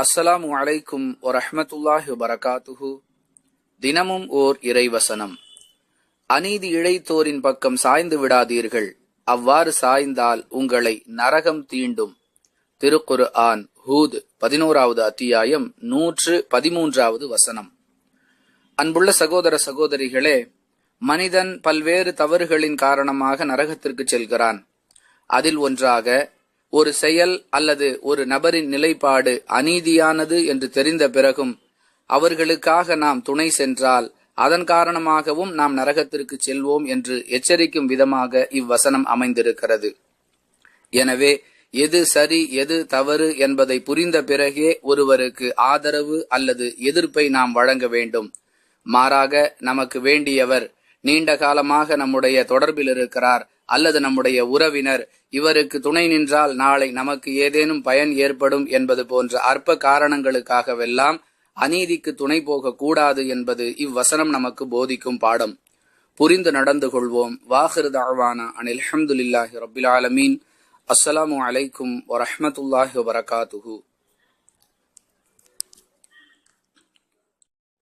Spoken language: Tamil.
அஸ்ஸலாமு அலைக்கும் வரஹமத்துல்லாஹி வபரகாத்துஹு. தினமும் ஓர் இறைவசனம். அநீதி இழைத்தோரின் பக்கம் சாய்ந்து விடாதீர்கள். அவ்வாறு சாய்ந்தால் உங்களை நரகம் தீண்டும். திருக்குரு ஆன் ஹூத் பதினோராவது அத்தியாயம் நூற்று பதிமூன்றாவது வசனம். அன்புள்ள சகோதர சகோதரிகளே மனிதன் பல்வேறு தவறுகளின் காரணமாக நரகத்திற்கு செல்கிறான். அதில் ஒன்றாக ஒரு செயல் அல்லது ஒரு நபரின் நிலைப்பாடு அநீதியானது என்று தெரிந்த பிறகும் அவர்களுக்காக நாம் துணை சென்றால் அதன் காரணமாகவும் நாம் நரகத்திற்கு செல்வோம் என்று எச்சரிக்கும் விதமாக இவ்வசனம் அமைந்திருக்கிறது. எனவே எது சரி எது தவறு என்பதை புரிந்த பிறகே ஒருவருக்கு ஆதரவு அல்லது எதிர்ப்பை நாம் வழங்க வேண்டும். மாறாக நமக்கு வேண்டியவர் நீண்ட காலமாக நம்முடைய தொடர்பில் இருக்கிறார் அல்லது நம்முடைய உறவினர். இவருக்கு துணை நின்றால் நாளை நமக்கு ஏதேனும் பயன் ஏற்படும் என்பது போன்ற அற்ப காரணங்களுக்காகவெல்லாம் அநீதிக்கு துணை போக கூடாது என்பது இவ்வசனம் நமக்கு போதிக்கும் பாடம். புரிந்து நடந்து கொள்வோம். வாஹிரு தாழ்வானா அனில் அஹமதுல்லாஹி ரபில் ஆலமீன். அஸ்ஸலாமு அலைக்கும் வரஹமத்துல்லாஹி வரகாத்துஹூ